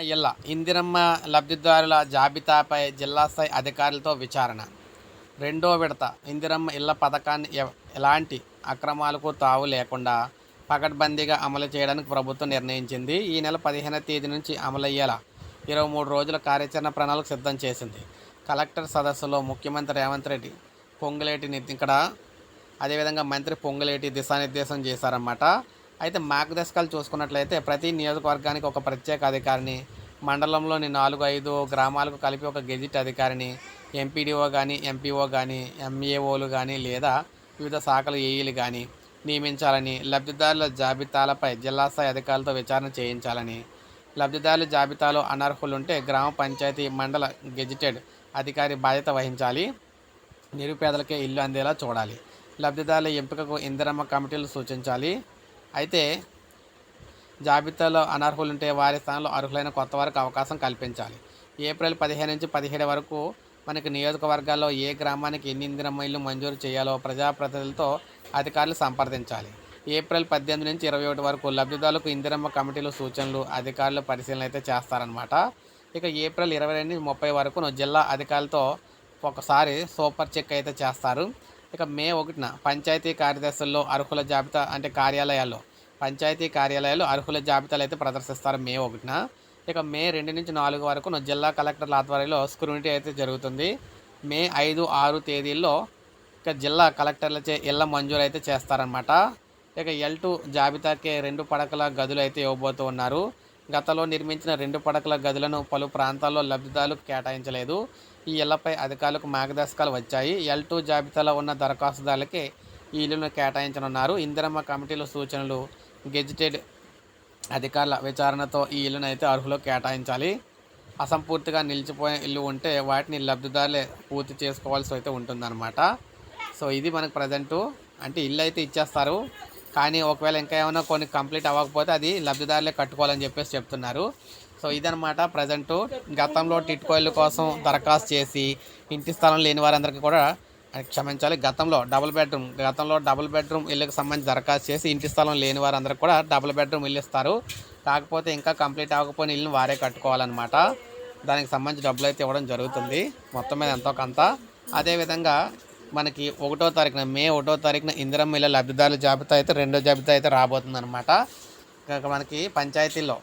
ఇళ్ళ ఇందిరమ్మ లబ్ధిదారుల జాబితాపై జిల్లా స్థాయి అధికారులతో విచారణ. రెండో విడత ఇందిరమ్మ ఇళ్ళ పథకాన్ని ఎ- ఎలాంటి అక్రమాలకు తావు లేకుండా పకడ్బందీగా అమలు చేయడానికి ప్రభుత్వం నిర్ణయించింది. ఈ నెల పదిహేనవ తేదీ నుంచి అమలయ్యేలా ఇరవై మూడు రోజుల కార్యాచరణ ప్రణాళిక సిద్ధం చేసింది. కలెక్టర్ సదస్సులో ముఖ్యమంత్రి రేవంత్ రెడ్డి పొంగులేటి ఇక్కడ అదేవిధంగా మంత్రి పొంగులేటి దిశానిర్దేశం చేశారన్నమాట. అయితే మార్గదర్శకాలు చూసుకున్నట్లయితే ప్రతి నియోజకవర్గానికి ఒక ప్రత్యేక అధికారిని మండలంలోని నాలుగు ఐదు గ్రామాలకు కలిపి ఒక గెజిట్ అధికారిని ఎంపీడీఓ కానీ ఎంపీఓ కానీ ఎంఏఓలు కానీ లేదా వివిధ శాఖల ఏఈలు కానీ నియమించాలని లబ్ధిదారుల జాబితాలపై జిల్లా స్థాయి అధికారులతో విచారణ చేయించాలని. లబ్ధిదారుల జాబితాలో అనర్హులుంటే గ్రామ పంచాయతీ మండల గెజిటెడ్ అధికారి బాధ్యత వహించాలి. నిరుపేదలకే ఇల్లు అందేలా చూడాలి. లబ్ధిదారుల ఎంపికకు ఇందిరమ్మ కమిటీలు సూచించాలి. అయితే జాబితాలో అనర్హులు ఉంటే వారి స్థానంలో అర్హులైన కొత్త వారికి అవకాశం కల్పించాలి. ఏప్రిల్ పదిహేను నుంచి పదిహేడు వరకు మనకి నియోజకవర్గాల్లో ఏ గ్రామానికి ఎన్ని ఇందిర ఇల్లు మంజూరు చేయాలో ప్రజాప్రతినిధులతో అధికారులు సంప్రదించాలి. ఏప్రిల్ పద్దెనిమిది నుంచి ఇరవై ఒకటి వరకు లబ్ధిదారులకు ఇందిరమ్మ కమిటీలు సూచనలు అధికారులు పరిశీలన అయితే చేస్తారనమాట ఇక ఏప్రిల్ ఇరవై రెండు ముప్పై వరకు జిల్లా అధికారులతో ఒకసారి సూపర్ చెక్ అయితే చేస్తారు. ఇక మే ఒకటిన పంచాయతీ కార్యదర్శుల్లో అర్హుల జాబితా అంటే కార్యాలయాల్లో పంచాయతీ కార్యాలయాలు అర్హుల జాబితాలు అయితే ప్రదర్శిస్తారు మే ఒకటిన. ఇక మే రెండు నుంచి నాలుగు వరకు జిల్లా కలెక్టర్ల ఆధ్వర్యంలో స్క్రూనిటీ అయితే జరుగుతుంది. మే ఐదు ఆరు తేదీల్లో ఇక జిల్లా కలెక్టర్లచే ఇళ్ళ మంజూరు అయితే చేస్తారనమాట ఇక ఎల్ టూ జాబితాకే రెండు పడకల గదులు అయితే ఇవ్వబోతూ ఉన్నారు. గతంలో నిర్మించిన రెండు పడకల గదులను పలు ప్రాంతాల్లో లబ్ధిదారులకు కేటాయించలేదు. ఈ ఇళ్ళపై అధికారులకు మార్గదర్శకాలు వచ్చాయి. ఎల్ టూ జాబితాలో ఉన్న దరఖాస్తుదారులకే ఈ ఇళ్ళను కేటాయించనున్నారు. ఇందిరమ్మ కమిటీల సూచనలు గెజిటెడ్ అధికారుల విచారణతో ఈ ఇళ్ళను అయితే అర్హులకు కేటాయించాలి. అసంపూర్తిగా నిలిచిపోయిన ఇల్లు ఉంటే వాటిని లబ్ధిదారులే పూర్తి చేసుకోవాల్సి అయితే ఉంటుందన్నమాట. సో ఇది మనకు ప్రజెంటు. అంటే ఇల్లు అయితే ఇచ్చేస్తారు. కానీ ఒకవేళ ఇంకా ఏమైనా కొన్ని కంప్లీట్ అవ్వకపోతే అది లబ్ధిదారులే కట్టుకోవాలని చెప్పేసి చెప్తున్నారు. సో ఇదనమాట ప్రజెంటు. గతంలో టిట్కోయిల్ ఇల్లు కోసం దరఖాస్తు చేసి ఇంటి స్థలం లేని వారందరికీ కూడా క్షమించాలి. గతంలో డబుల్ బెడ్రూమ్ గతంలో డబుల్ బెడ్రూమ్ ఇళ్ళకి సంబంధించి దరఖాస్తు చేసి ఇంటి స్థలం లేని వారందరికీ కూడా డబుల్ బెడ్రూమ్ ఇల్లు ఇస్తారు. కాకపోతే ఇంకా కంప్లీట్ అవ్వకపోయిన ఇల్లుని వారే కట్టుకోవాలన్నమాట. దానికి సంబంధించి డబ్బులు అయితే ఇవ్వడం జరుగుతుంది. మొత్తం మీద ఎంతో కొంత. అదేవిధంగా మనకి ఒకటో తారీఖున మే ఒకటో తారీఖున ఇందిరమ్మ ఇళ్ళ లబ్ధిదారుల జాబితా అయితే రెండో జాబితా అయితే రాబోతుంది అనమాట మనకి పంచాయతీలో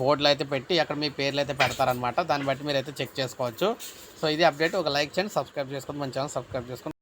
బోర్డులు అయితే పెట్టి అక్కడ మీ పేర్లు అయితే పెడతారనమాట దాన్ని బట్టి మీరు అయితే చెక్ చేసుకోవచ్చు. సో ఇది అప్డేట్. ఒక లైక్ చేయండి సబ్స్క్రైబ్ చేసుకోండి మన ఛానల్ సబ్స్క్రైబ్ చేసుకోండి.